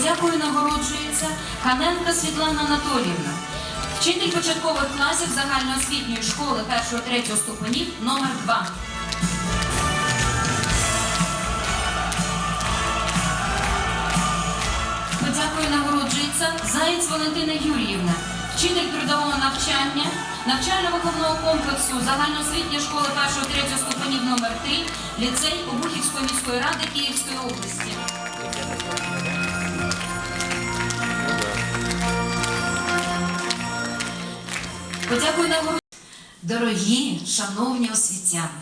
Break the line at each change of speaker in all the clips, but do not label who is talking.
Подякою нагороджується Ханенка Світлана Анатоліївна, вчитель початкових класів загальноосвітньої школи 1-3 ступенів номер 2 Подякою нагороджується Заєць Валентина Юріївна, вчитель трудового навчання, навчально-виховного комплексу загальноосвітньої школи 1-3 ступенів номер 3 ліцей Обухівської міської ради Київської області. Подякую нагороджується. Дорогі, шановні освітяни,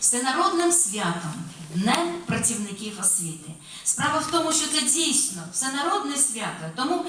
всенародним святом Днем працівників освіти. Справа в тому, що це дійсно всенародне свято, тому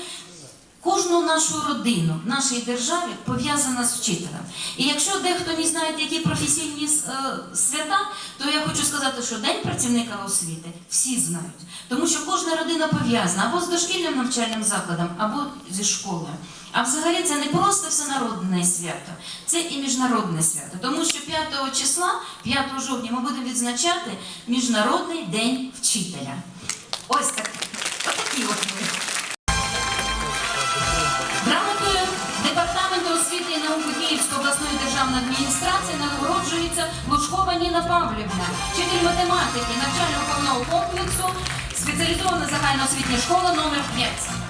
кожну нашу родину нашій державі пов'язана з вчителем. І якщо дехто не знає, які професійні е, свята, то я хочу сказати, що День працівника освіти всі знають, тому що кожна родина пов'язана або з дошкільним навчальним закладом, або зі школою. А взагалі це не просто всенародне свято, це і міжнародне свято. Тому що 5 числа, 5 жовтня, ми будемо відзначати Міжнародний день вчителя. Ось так, отакі от ми. Грамотою Департаменту освіти і науки Київської обласної державної адміністрації нагороджується Лужкова Ніна Павлівна, вчитель математики навчально-виховного комплексу, спеціалізована загальноосвітня школа номер 5.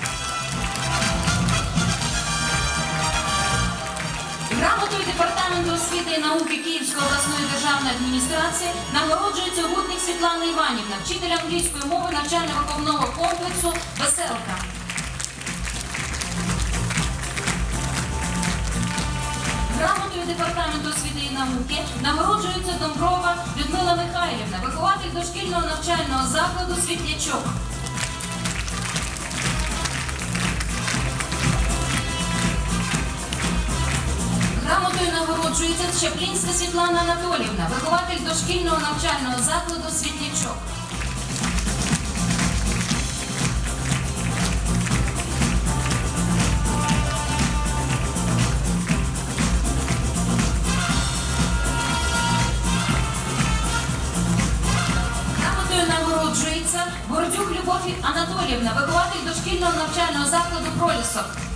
Грамотою Департаменту освіти і науки Київської обласної державної адміністрації нагороджується Гутник Світлана Іванівна, вчитель англійської мови навчально-виховного комплексу Веселка. Грамотою Департаменту освіти і науки нагороджується Домброва Людмила Михайлівна, вихователь дошкільного навчального закладу Світлячок. Грамотою нагороджується Чаплінська Світлана Анатоліївна, вихователь дошкільного навчального закладу Світлячок. Грамотою нагороджується Бородюк Любов Анатоліївна, вихователь дошкільного навчального закладу Пролісок.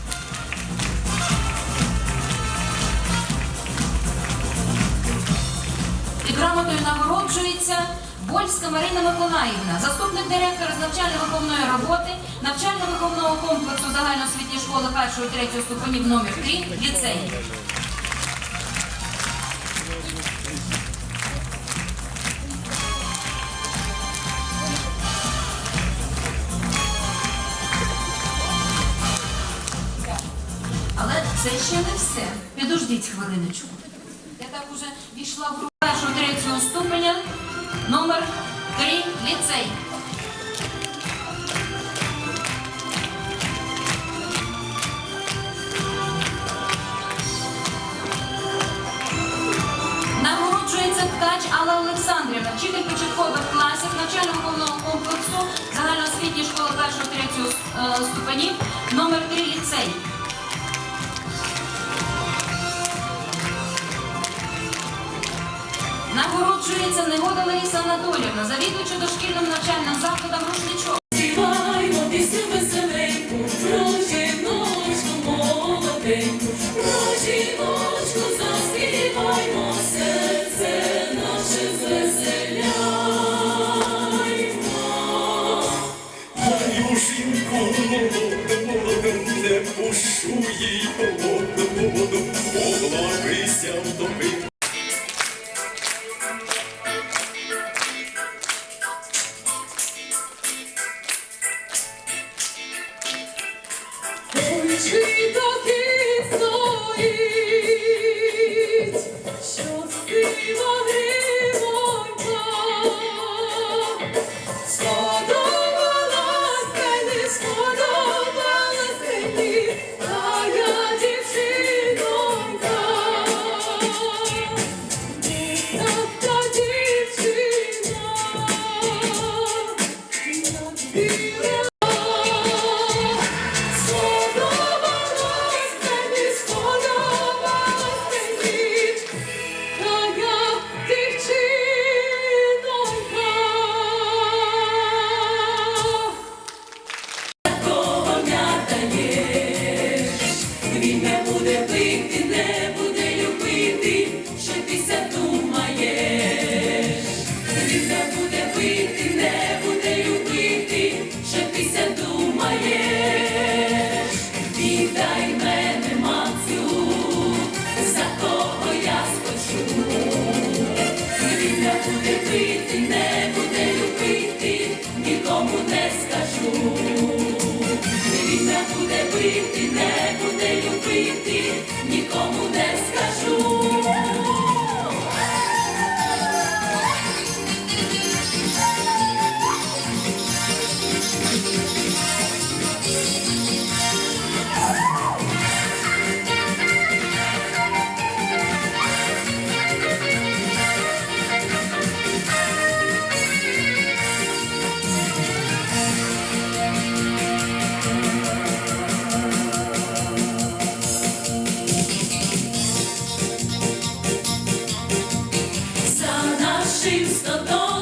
Грамотою нагороджується Больська Марина Миколаївна, заступник директора з навчально-виховної роботи, навчально-виховного комплексу загальноосвітньої школи 1-3 ступенів номер 3 ліцей. Але це ще не все. Підождіть хвилиночку. Я так уже війшла в групу третього ступеня, номер 3 ліцей. Нагороджується ткач Алла Олександрівна, вчитель початкових класів навчально-виховного комплексу загальноосвітньої школи 1-3 ступенів, номер 3 ліцей. Нагороджується негода Лариса Анатоліївна, завідувача дошкільним навчальним закладом Рушничок.
Співаймо пісню веселеньку, про жіночку молоденьку, про жіночку заспіваймо, серце наше звеселяймо.
Мою жінку молоду, молоду, не пущу їй
Holy, holy. Не буде
пити, не буде любити, що ти задумаєш. Він не буде пити, не буде любити, що ти ся задумаєш. Віддай мене, мацю, за кого я скочу. Він не буде пити, не
The todo.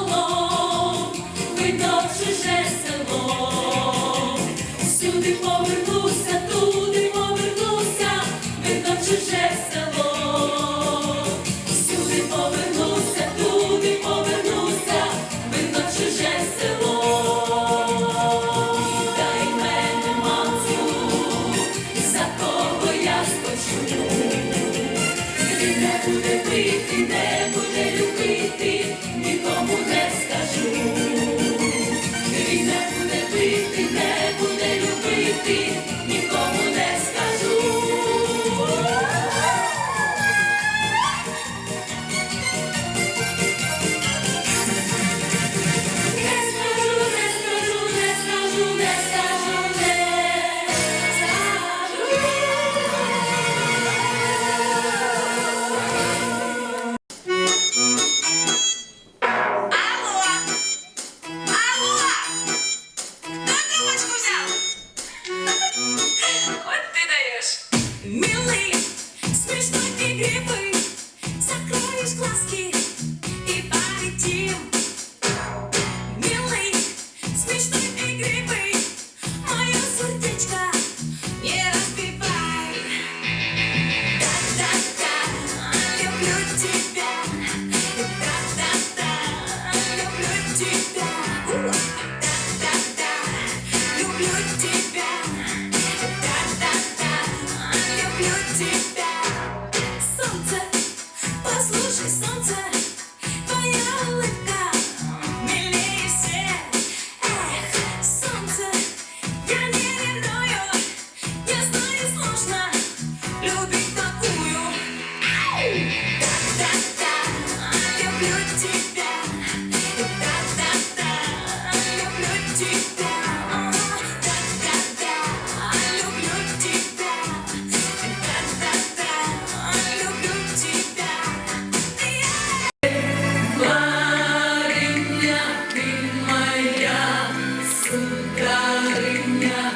Марина, ты
моя
сукарыня.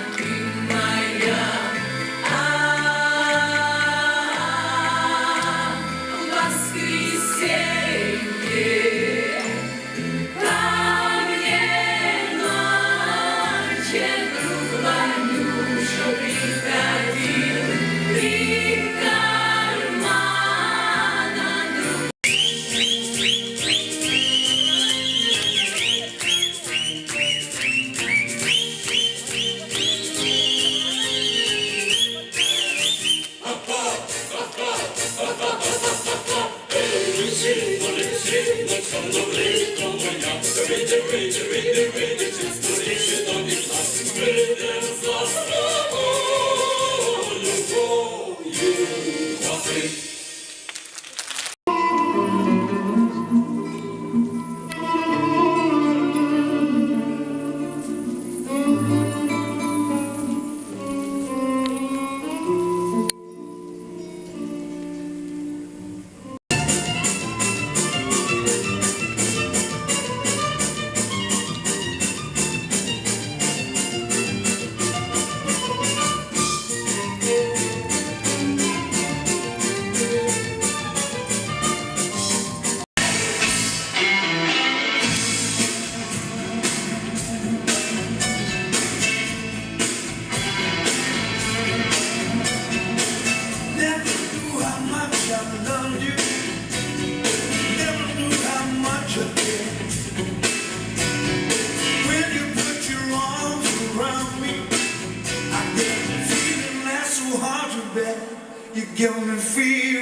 reach, reach, reach, reach, reach. You're free.